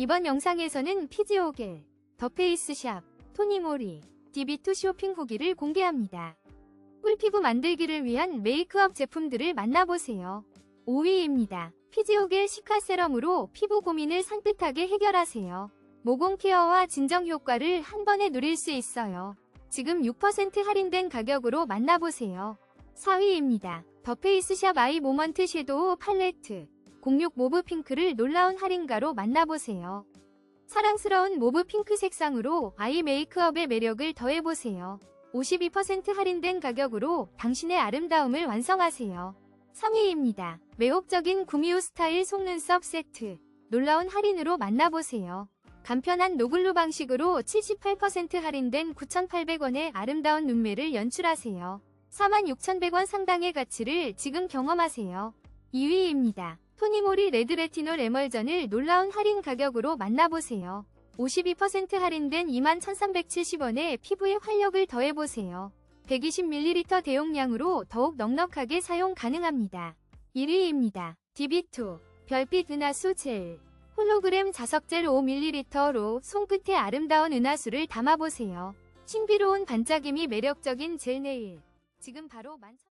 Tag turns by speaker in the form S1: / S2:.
S1: 이번 영상에서는 피지오겔, 더페이스샵, 토니모리, DB2 쇼핑 후기를 공개합니다. 꿀피부 만들기를 위한 메이크업 제품들을 만나보세요. 5위입니다. 피지오겔 시카 세럼으로 피부 고민을 산뜻하게 해결하세요. 모공 케어와 진정 효과를 한 번에 누릴 수 있어요. 지금 6% 할인된 가격으로 만나보세요. 4위입니다. 더페이스샵 아이 모먼트 섀도우 팔레트 06 모브 핑크를 놀라운 할인가로 만나보세요. 사랑스러운 모브 핑크 색상으로 아이 메이크업의 매력을 더해보세요. 52% 할인된 가격으로 당신의 아름다움을 완성하세요. 3위입니다. 매혹적인 구미호 스타일 속눈썹 세트 놀라운 할인으로 만나보세요. 간편한 노글루 방식으로 78% 할인된 9,800원의 아름다운 눈매를 연출하세요. 46,100원 상당의 가치를 지금 경험하세요. 2위입니다. 토니모리 레드 레티놀 에멀전을 놀라운 할인 가격으로 만나보세요. 52% 할인된 21,370원에 피부에 활력을 더해보세요. 120ml 대용량으로 더욱 넉넉하게 사용 가능합니다. 1위입니다. DB2 별빛 은하수 젤 홀로그램 자석젤 5ml로 손끝에 아름다운 은하수를 담아보세요. 신비로운 반짝임이 매력적인 젤 네일 지금 바로 11,000